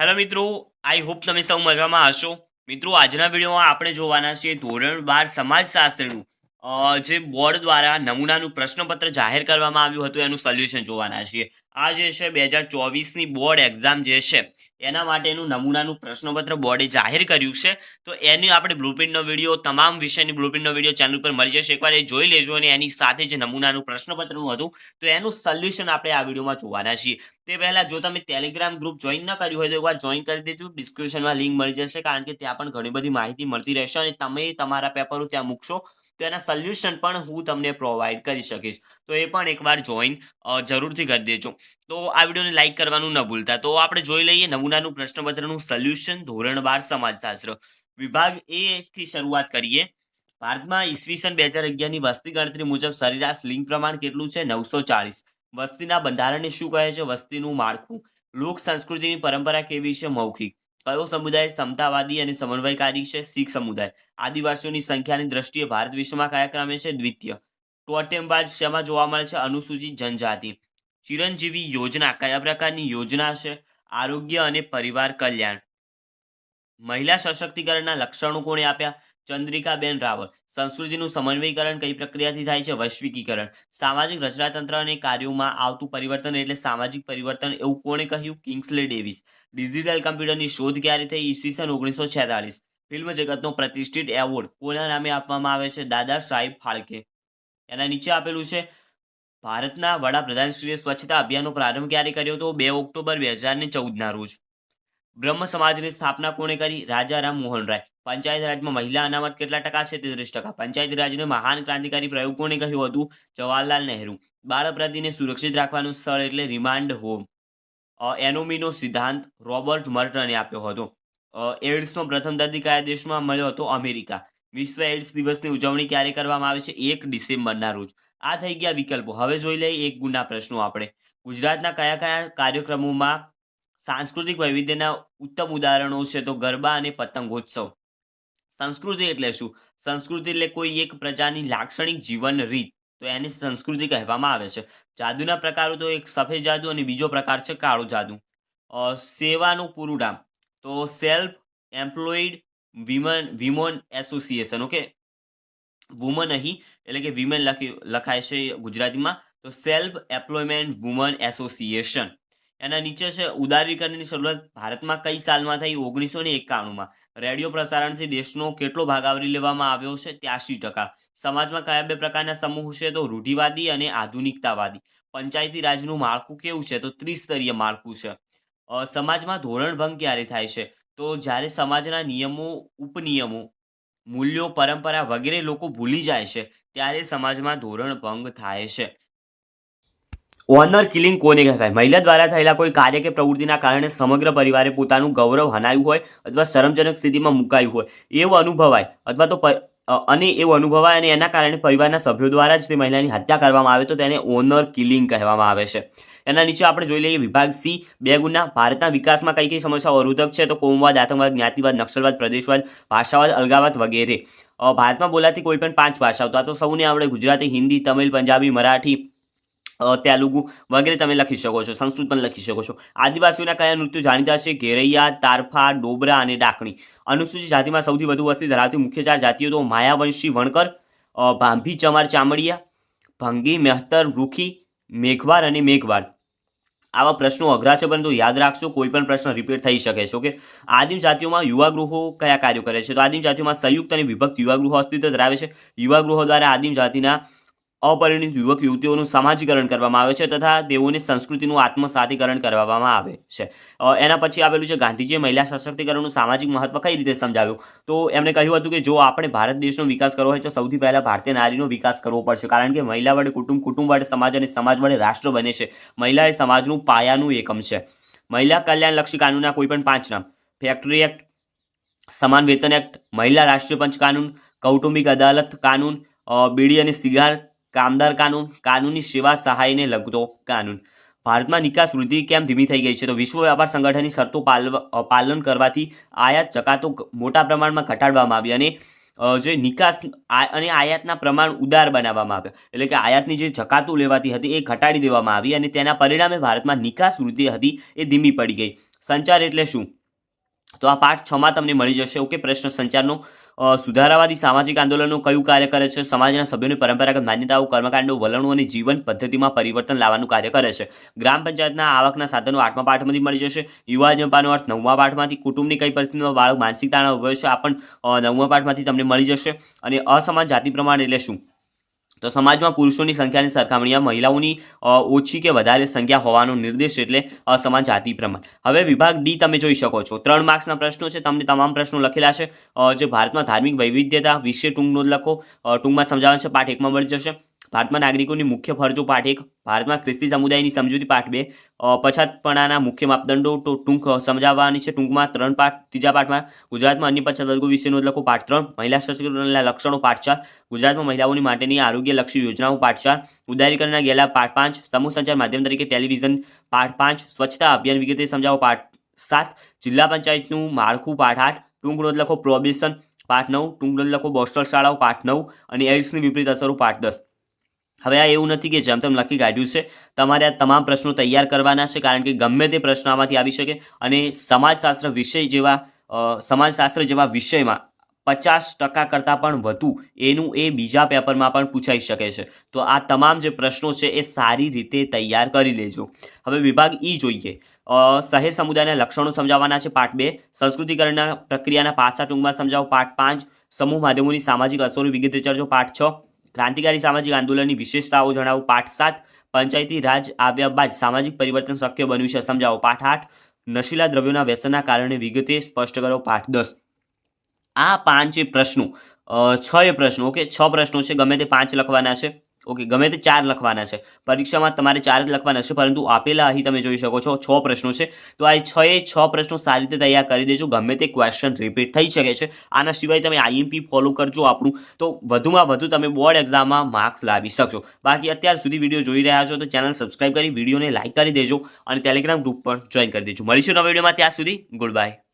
Hello મિત્રો, I hope તમે સૌ મજામાં હશો. મિત્રો, આજના વિડીયોમાં આપણે જોવાના છીએ ધોરણ બાર સમાજશાસ્ત્રનું. જે બોર્ડ દ્વારા નમૂનાનું પ્રશ્નપત્ર જાહેર કરવામાં આવ્યું હતું, એનું સોલ્યુશન જોવાના છીએ. આ જે છે, બે હજાર ચોવીસની બોર્ડ એક્ઝામ જે છે, એના માટેનું નમૂનાનું પ્રશ્નપત્ર બોર્ડે જાહેર કર્યું છે. તો એની આપણે બ્લુપ્રિન્ટનો વીડિયો, તમામ વિષયની બ્લુપ્રિન્ટનો વીડિયો ચેનલ પર મળી જશે. એકવાર એ જોઈ લેજો અને એની સાથે જે નમૂનાનું પ્રશ્નપત્રનું હતું. તો એનું સોલ્યુશન આપણે આ વિડીયોમાં જોવાના છીએ. તે પહેલાં જો તમે ટેલિગ્રામ ગ્રુપ જોઈન ન કર્યું હોય તો એકવાર જોઈન કરી દેજો. ડિસ્ક્રિપ્શનમાં લિંક મળી જશે, કારણ કે ત્યાં પણ ઘણી બધી માહિતી મળતી રહેશે અને તમે તમારા પેપરો ત્યાં મૂકશો. તો એના સોલ્યુશન પણ હું તમને પ્રોવાઈડ કરી શકીશ. તો એ પણ એકવાર જોઈન જરૂરથી કરી દેજો. તો આ વિડીયોને લાઈક કરવાનું ન ભૂલતા. તો આપણે જોઈ લઈએ નમૂનાનું પ્રશ્નપત્રનું સોલ્યુશન ધોરણ બાર સમાજશાસ્ત્ર. વિભાગ એ થી શરૂઆત કરીએ. ભારતમાં ઈસવીસન બે હજાર અગિયારની વસ્તી ગણતરી મુજબ સરેરાશ લિંગ પ્રમાણ કેટલું છે? નવસો ચાળીસ. વસ્તીના બંધારણને શું કહે છે? વસ્તીનું માળખું. લોક સંસ્કૃતિની પરંપરા કેવી છે? મૌખિક. કયો સમુદાય સમતાવાદી અને સમન્વયકારી છે? શીખ સમુદાય. આદિવાસીઓની સંખ્યાની દ્રષ્ટિએ ભારત વિશ્વમાં કયા ક્રમે છે? દ્વિતીય. ટોટેમબાજ શેમાં જોવા મળે છે? અનુસૂચિત જનજાતિ. ચિરંજીવી યોજના કયા પ્રકારની યોજના છે? આરોગ્ય અને પરિવાર કલ્યાણ. મહિલા સશક્તિકરણના લક્ષણો કોણે આપ્યા? ચંદ્રિકાબેન રાવલ. સંસ્કૃતિનું સમન્વયકરણ કઈ પ્રક્રિયાથી થાય છે? વૈશ્વિકીકરણ. સામાજિક રચનાતંત્ર અને કાર્યોમાં આવતું પરિવર્તન એટલે સામાજિક પરિવર્તન એવું કોણે કહ્યું? કિંગ્સલે ડેવિસ. ડિજિટલ કમ્પ્યુટરની શોધ ક્યારે થઈ? ઈસવીસન ઓગણીસો છેતાલીસ. ફિલ્મ જગતનો પ્રતિષ્ઠિત એવોર્ડ કોના નામે આપવામાં આવે છે? દાદા સાહેબ ફાળકે. એના નીચે આપેલું છે, ભારતના વડાપ્રધાનશ્રીએ સ્વચ્છતા અભિયાનનો પ્રારંભ ક્યારે કર્યો હતો? બે ઓક્ટોબર બે હજાર ચૌદના રોજ. બ્રહ્મ સમાજની સ્થાપના કોણે કરી? રાજા રામ મોહન રાય પંચાયત રાજમાં મહિલા અનામત કેટલા ટકા છે? તેત્રીસ ટકા. પંચાયત રાજને મહાન ક્રાંતિકારી પ્રયોગ કોણે કહ્યું હતું જવાહરલાલ નહેરુ. બાળ અપરાધીને સુરક્ષિત રાખવાનું સ્થળ એટલે રિમાન્ડ હોમ એનોમીનો સિદ્ધાંત રોબર્ટ મર્ટને આપ્યો હતો. એડ્સનો પ્રથમ દર્દી કયા દેશમાં મળ્યો હતો અમેરિકા. વિશ્વ એડ્સ દિવસની ઉજવણી ક્યારે કરવામાં આવે છે? એક ડિસેમ્બરના રોજ. આ થઈ ગયા વિકલ્પો. હવે જોઈ લઈએ એક ગુણના પ્રશ્નો આપણે. ગુજરાતના કયા કયા કાર્યક્રમોમાં સાંસ્કૃતિક વૈવિધ્યના ઉત્તમ ઉદાહરણો છે? તો ગરબા અને પતંગોત્સવ. સંસ્કૃતિ એટલે શું? સંસ્કૃતિ એટલે કોઈ એક પ્રજાની લાક્ષણિક જીવન રીત. તો એને સંસ્કૃતિ કહેવામાં આવે છે. જાદુના પ્રકારો તો એક સફેદ જાદુ અને બીજો પ્રકાર છે કાળો જાદુ. સેવાનું પૂરું નામ તો self employed women women association okay woman અહીં, એટલે કે વિમેન લખી, લખાય છે ગુજરાતીમાં. તો સેલ્ફ એમ્પ્લોયમેન્ટ વુમન એસોસિએશન એના નીચે છે ઉદારીકરણની શરૂઆત ભારતમાં કઈ સાલમાં થઈ? ઓગણીસો ને એકાણુંમાં. રેડિયો પ્રસારણથી દેશનો કેટલો ભાગ આવરી લેવામાં આવ્યો છે? ત્યાસી ટકા. સમાજમાં કયા બે પ્રકારના સમૂહ છે? તો રૂઢિવાદી અને આધુનિકતાવાદી. પંચાયતી રાજનું માળખું કેવું છે? તો ત્રિસ્તરીય માળખું છે. સમાજમાં ધોરણભંગ ક્યારે થાય છે? તો જ્યારે સમાજના નિયમો, ઉપનિયમો, મૂલ્યો, પરંપરા વગેરે લોકો ભૂલી જાય છે, ત્યારે સમાજમાં ધોરણભંગ થાય છે. ઓનર કિલિંગ કોને કહેવાય? મહિલા દ્વારા થયેલા કોઈ કાર્ય કે પ્રવૃત્તિના કારણે સમગ્ર પરિવારે પોતાનું ગૌરવ હનાયું હોય અથવા શરમજનક સ્થિતિમાં મુકાયું હોય, એવું અનુભવાય અથવા તો અને એવું અનુભવાય અને એના કારણે પરિવારના સભ્યો દ્વારા જ તે મહિલાની હત્યા કરવામાં આવે તો તેને ઓનર કિલિંગ કહેવામાં આવે છે. એના નીચે આપણે જોઈ લઈએ વિભાગ સી બે ગુના ભારતના વિકાસમાં કઈ કઈ સમસ્યાઓ અવરોધક છે તો કોમવાદ, આતંકવાદ, જ્ઞાતિવાદ નક્સલવાદ પ્રદેશવાદ, ભાષાવાદ અલગાવાદ વગેરે. ભારતમાં બોલાતી કોઈ પણ પાંચ ભાષાઓ તો આ તો સૌને આવડે ગુજરાતી, હિન્દી, તમિલ, પંજાબી, મરાઠી તેલુગુ વગેરે તમે લખી શકો છો, સંસ્કૃત પણ લખી શકો છો. આદિવાસીઓના કયા નૃત્યો જાણીતા છે? ઘેરૈયા, તારફા, ડોબરા અને ડાકણી. અનુસૂચિત જાતિમાં સૌથી વધુ વસ્તી ધરાવતી મુખ્ય ચાર જાતિઓ તો માયાવંશી વણકર ભાંભી, ચમાર, ચામડિયા, ભંગી, મહેતર, રૂખી, મેઘવાર અને મેઘવાર આવા પ્રશ્નો અઘરા છે, પરંતુ યાદ રાખશો, કોઈ પણ પ્રશ્ન રિપીટ થઈ શકે છે ઓકે આદિમ જાતિઓમાં યુવા ગૃહો કયા કાર્યો કરે છે? તો આદિમ જાતિઓમાં સંયુક્ત અને વિભક્ત યુવા ગૃહો અસ્તિત્વ ધરાવે છે. યુવા ગૃહો દ્વારા આદિમ જાતિના અપરિણિત યુવક યુવતીઓનું સમાજીકરણ કરવામાં આવે છે તથા તેઓની સંસ્કૃતિનું આત્મસાતીકરણ કરવામાં આવે છે. એના પછી આવેલું છે ગાંધીજીએ મહિલા સશક્તિકરણનું સામાજિક મહત્વ કઈ રીતે સમજાવ્યું? તો એમણે કહ્યું હતું કે જો આપણે ભારત દેશનો વિકાસ કરવો હોય તો સૌથી પહેલાં ભારતીય નારીનો વિકાસ કરવો પડશે, કારણ કે મહિલા વડે કુટુંબ કુટુંબ વડે સમાજ અને સમાજ વડે રાષ્ટ્ર બને છે. મહિલા એ સમાજનું પાયાનું એકમ છે. મહિલા કલ્યાણલક્ષી કાનૂનના કોઈ પણ પાંચ નામ. ફેક્ટરી એક્ટ, સમાન વેતન એક્ટ, મહિલા રાષ્ટ્રીય પંચ કાનૂન, કૌટુંબિક અદાલત કાનૂન બીડી અને સિગાર કામદાર કાનૂન, કાનૂની સેવા સહાયને લગતો કાનૂન. ભારતમાં નિકાસ વૃદ્ધિ કેમ ધીમી થઈ ગઈ છે? તો વિશ્વ વ્યાપાર સંગઠનની શરતો પાલન કરવાથી આયાત જકાતો મોટા પ્રમાણમાં ઘટાડવામાં આવી અને જે નિકાસ અને આયાતના પ્રમાણ ઉદાર બનાવવામાં આવ્યા. એટલે કે આયાતની જે જકાતો લેવાતી હતી એ ઘટાડી દેવામાં આવી અને તેના પરિણામે ભારતમાં નિકાસ વૃદ્ધિ હતી એ ધીમી પડી ગઈ. સંચાર એટલે શું? તો આ પાઠ છમાં તમને મળી જશે. ઓકે, પ્રશ્ન સંચારનો સુધારાવાદી સામાજિક આંદોલનો કયું કાર્ય કરે છે? સમાજના સભ્યોની પરંપરાગત માન્યતાઓ, કર્મકાંડો, વલણો અને જીવન પદ્ધતિમાં પરિવર્તન લાવવાનું કાર્ય કરે છે. ગ્રામ પંચાયતના આવકના સાધનો આઠમા પાઠમાંથી મળી જશે. યુવા જંપાનો અર્થ નવમા પાઠમાંથી કુટુંબની કઈ પરિસ્થિતિમાં બાળક માનસિક તાણ ઊભો છે, આ પણ નવમા પાઠમાંથી તમને મળી જશે. અને અસમાન જાતિ પ્રમાણ એટલે શું? તો સમાજમાં પુરુષોની સંખ્યાની સરખામણીમાં મહિલાઓની ઓછી કે વધારે સંખ્યા હોવાનો નિર્દેશ એટલે અસમાન જાતિ પ્રમાણ. હવે વિભાગ ડી તમે જોઈ શકો છો. ત્રણ માર્ક્સના પ્રશ્નો છે, તમને તમામ પ્રશ્નો લખેલા છે. જે ભારતમાં ધાર્મિક વૈવિધ્યતા વિશે ટૂંક નોંધ લખો. ટૂંકમાં સમજાવવાનું છે, પાઠ એકમાં મળી જશે. ભારતમાં નાગરિકોની મુખ્ય ફરજો પાઠ એક, ભારતમાં ખ્રિસ્તી સમુદાયની સમજૂતી પાઠ બે. પછાતપણાના મુખ્ય માપદંડો તો ટૂંક સમજાવવાની છે ટૂંકમાં ત્રણ પાઠ. ત્રીજા પાઠમાં ગુજરાતમાં અન્ય પછાત વર્ગો વિશેનો લખો પાઠ ત્રણ, મહિલા સશક્તિકરણના લક્ષણો પાઠ ચાર, ગુજરાતમાં મહિલાઓની માટેની આરોગ્યલક્ષી યોજનાઓ પાઠ ચાર, ઉદારીકરણના ગેરલાભ પાઠ પાંચ, સમૂહ સંચાર માધ્યમ તરીકે ટેલિવિઝન પાઠ પાંચ, સ્વચ્છતા અભિયાન વિગતે સમજાવો પાઠ સાત, જિલ્લા પંચાયતનું માળખું પાઠ આઠ, ટૂંક નોંધ લખો પ્રોબેશન પાઠ નવ, ટૂંક નોંધ લખો બોસ્ટલ શાળાઓ પાઠ નવ અને એઇડ્સની વિપરીત અસરો પાઠ દસ. હવે આ એવું નથી કે જેમ તેમ લખી કાઢ્યું છે, તમારે આ તમામ પ્રશ્નો તૈયાર કરવાના છે, કારણ કે ગમે તે પ્રશ્ન આમાંથી આવી શકે. અને સમાજશાસ્ત્ર વિષય જેવા સમાજશાસ્ત્ર જેવા વિષયમાં પચાસ ટકા કરતાં પણ વધુ એનું એ બીજા પેપરમાં પણ પૂછાઈ શકે છે. તો આ તમામ જે પ્રશ્નો છે એ સારી રીતે તૈયાર કરી લેજો. હવે વિભાગ ઈ જોઈએ. શહેર સમુદાયના લક્ષણો સમજાવવાના છે, પાઠ બે. સંસ્કૃતિકરણના પ્રક્રિયાના પાસા ટૂંકમાં સમજાવો, પાઠ પાંચ. સમૂહ માધ્યમોની સામાજિક અસરો વિગતે ચર્ચો, પાઠ છ. ક્રાંતિકારી સામાજિક આંદોલનની વિશેષતાઓ જણાવો. પાઠ સાત, પંચાયતી રાજ આવ્યા બાદ સામાજિક પરિવર્તન શક્ય બન્યું છે, સમજાવો. પાઠ આઠ, નશીલા દ્રવ્યોના વ્યસનના કારણે વિગતે સ્પષ્ટ કરો. પાઠ દસ. આ પાંચ પ્રશ્નો છ એ પ્રશ્નો. ઓકે, છ પ્રશ્નો છે, ગમે તે પાંચ લખવાના છે. ઓકે ગમે તે ચાર લખવાના છે. પરીક્ષામાં તમારે ચાર જ લખવાના છે, પરંતુ આપેલા અહીં તમે જોઈ શકો છો, છ પ્રશ્નો છે. તો આ છ એ છ પ્રશ્નો સારી રીતે તૈયાર કરી દેજો, ગમે તે ક્વેશ્ચન રિપીટ થઈ શકે છે. આના સિવાય તમે આઈએમપી ફોલો કરજો આપણું. તો વધુમાં વધુ તમે બોર્ડ એક્ઝામમાં માર્ક્સ લાવી શકશો. બાકી અત્યાર સુધી વીડિયો જોઈ રહ્યા છો તો ચેનલ સબસ્ક્રાઇબ કરી, વિડીયોને લાઇક કરી દેજો અને ટેલિગ્રામ ગ્રુપ પણ જોઈન કરી દેજો. મળીશું નવા વિડીયોમાં. ત્યાં સુધી ગુડ બાય